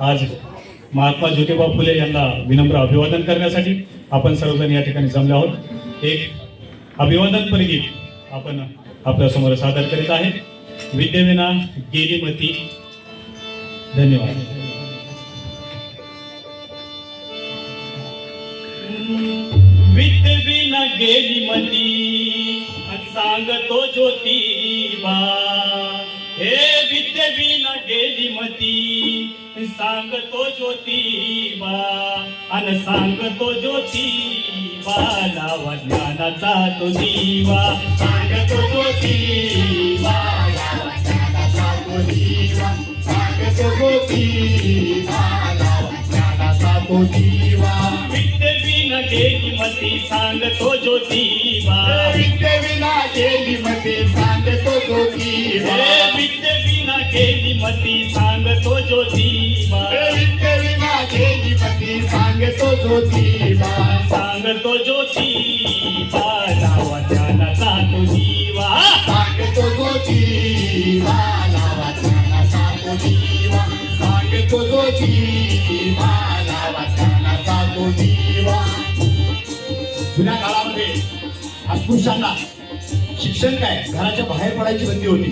आज महात्मा ज्योतिबा फुले यांना विनम्र अभिवादन करण्यासाठी आपण सर्वजण या ठिकाणी जमले आहोत. एक अभिवादन परिगीत आपण आपल्यासमोर सादर करीत आहे. विद्येविना गेली मती धन्यवाद. विद्येविना गेली मती सांगतो ज्योतिबा. हे विद्येविना गेली मती. सांगतो ज्योतिबा अन सांगतो ज्योतिबा लावा ज्ञानाचा तो दिवा. सांगतो ज्योतिबा लावा ज्ञानाचा तो दिवा. सांगतो ज्योतिबा लावा ज्ञानाचा तो दिवा. मती सांगतो ज्योतिबा विद्येविना गेली मते सांगतो ज्योतिबा हे विद्येविना गेली मती सांगतो ज्योतिबा विद्येविना गेली मते सांगतो ज्योतिबा सांगतो ज्योतिबा लावा ज्ञानाचा तो दिवा. सांगतो ज्योतिबा लावा ज्ञानाचा तो दिवा. सांगतो ज्योतिबा अस्पृश्यांना शिक्षण काय? घराच्या बाहेर पडायची बंदी होती.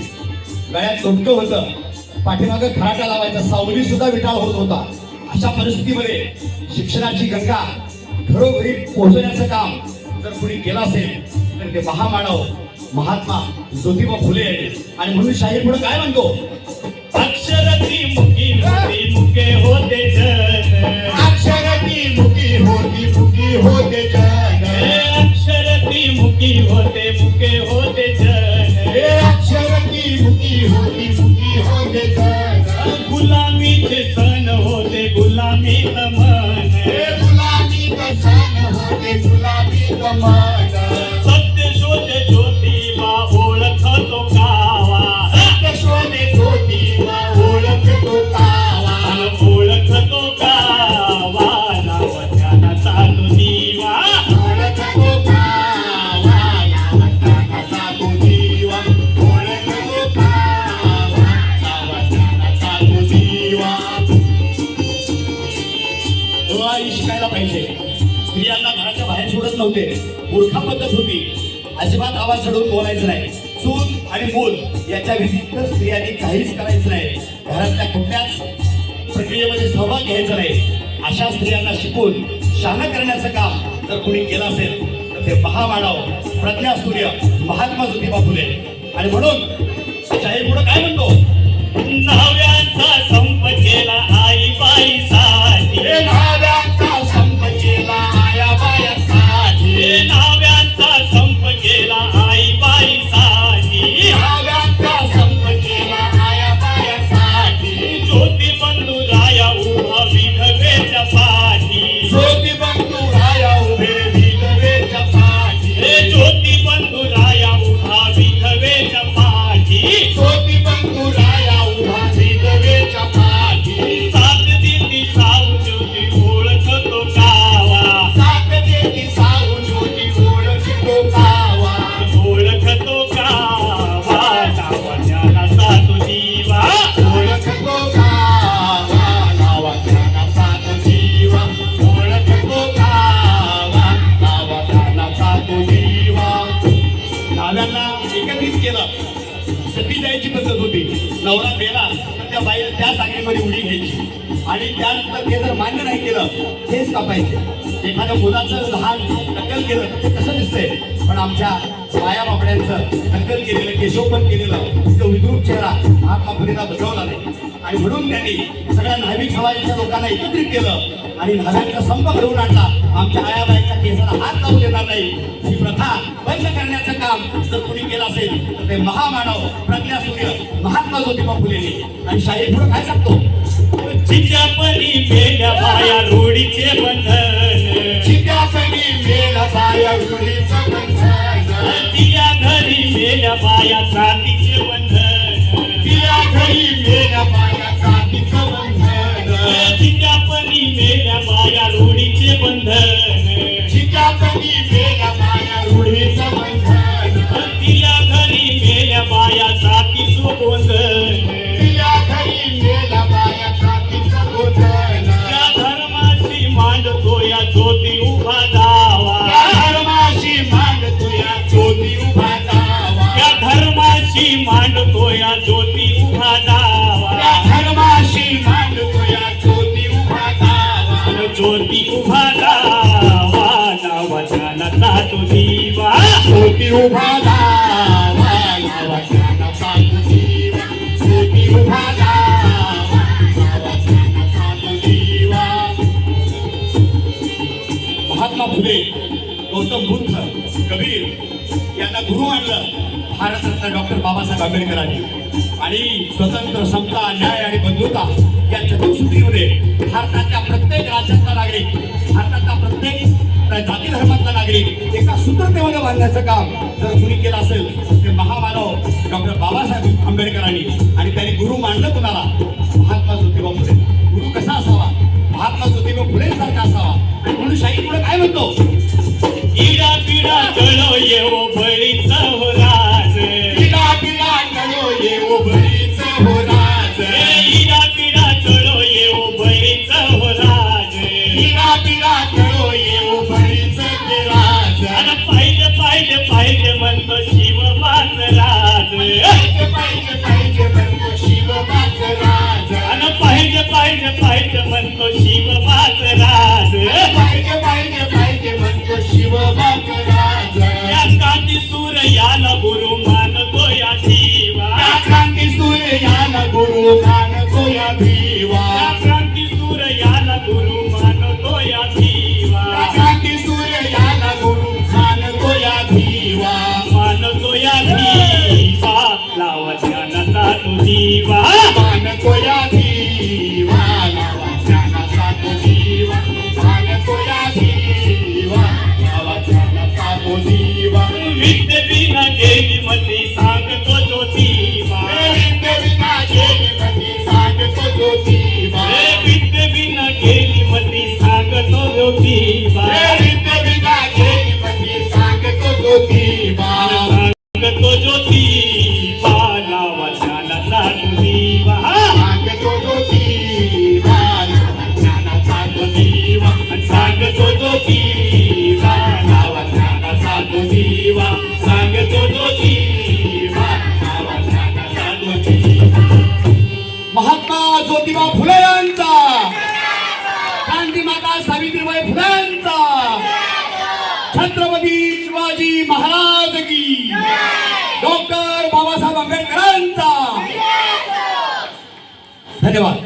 गळ्यात तोटकं होतं. पाठीमागं खराटा लावायचा. सावली सुद्धा विटाळ होत होता. अशा परिस्थितीमध्ये शिक्षणाची गंगा घरोघरी पोहोचवण्याचं काम जर कुणी केलं असेल तर ते महामानव महात्मा ज्योतिबा फुले यांनी. आणि म्हणून शाहीर म्हणून काय म्हणतो? अक्षर गुलामीचे सण होते गुलामी मन गुलामी सण होते गुलामी कमान शिकायला पाहिजे. स्त्रियांना घराच्या बाहेर सोडत नव्हते. मूर्खा पद्धत होती. अजिबात आवाज चढवून बोलायचं नाही. चूल आणि मूल याच्या व्यतिरिक्त स्त्रियांनी काहीच करायचं नाही. घरातल्या कुठल्याच प्रक्रियेमध्ये सहभाग घ्यायचा नाही. अशा स्त्रियांना शिकून शहाणा करण्याचं काम जर कोणी केलं असेल तर ते महामानव प्रज्ञा सूर्य महात्मा ज्योतिबा फुले. आणि म्हणून शाहीर पुढे काय म्हणतो? घ्यायची. आणि त्यानंतर ते जर मान्य नाही केलं तेच कापायचे. एखाद्या मुलाचं लहान नक्कल केलं ते कसं दिसतंय. पण आमच्या माया बापड्यांचं नक्कल केलेलं केशवपण केलेलं तो विद्रूप चेहरा महात्मा फुलेला बजावला नाही. आणि म्हणून त्यांनी सगळ्या नाविक समाजाच्या लोकांना एकत्रित केलं आणि नाव्यांचा संप घडवून आणला. आमच्या आयाबाईच्या केसाला हात लावून देणार नाही. ही प्रथा बंद करण्याचं काम जर कोणी केलं असेल तर ते महामानव प्रज्ञा सूर्य महात्मा ज्योतिबा फुलेने. आणि शाही पुढे काय सांगतो? चिच्यापरी मेल्या बाया रोडीचे बंधन. चित्यापणी मेला बाया रुढीचं बंधन. तिच्या घरी मेल्या बाया जातीचे फुले गौतम बुद्ध कबीर यांना गुरु मानलं. भारतरत्न डॉक्टर बाबासाहेब आंबेडकरांनी. आणि स्वतंत्र समता न्याय आणि बंधुता या चतुसूत्रीमध्ये भारताच्या प्रत्येक राज्यातला नागरिक भारताचा प्रत्येक जाती धर्मातला नागरिक एका सूत्रतेमध्ये बांधण्याचं काम जर कुणी केलं असेल ते महामानव डॉक्टर बाबासाहेब आंबेडकरांनी. आणि त्यांनी गुरु मानलं कुणाला महात्मा ज्योतिबा पाहिजे पाहिजे म्हणतो शिव पाच राज पाहिजे पाहिजे पाहिजे म्हणतो शिवबाच राज या कांती गुरु मानतो या शिवा कांती सूर याला गुरु फुलांचा. फुले माता सावित्रीबाई फुलांचा. छत्रपती शिवाजी महाराज की. डॉक्टर बाबासाहेब आंबेडकरांचा. धन्यवाद.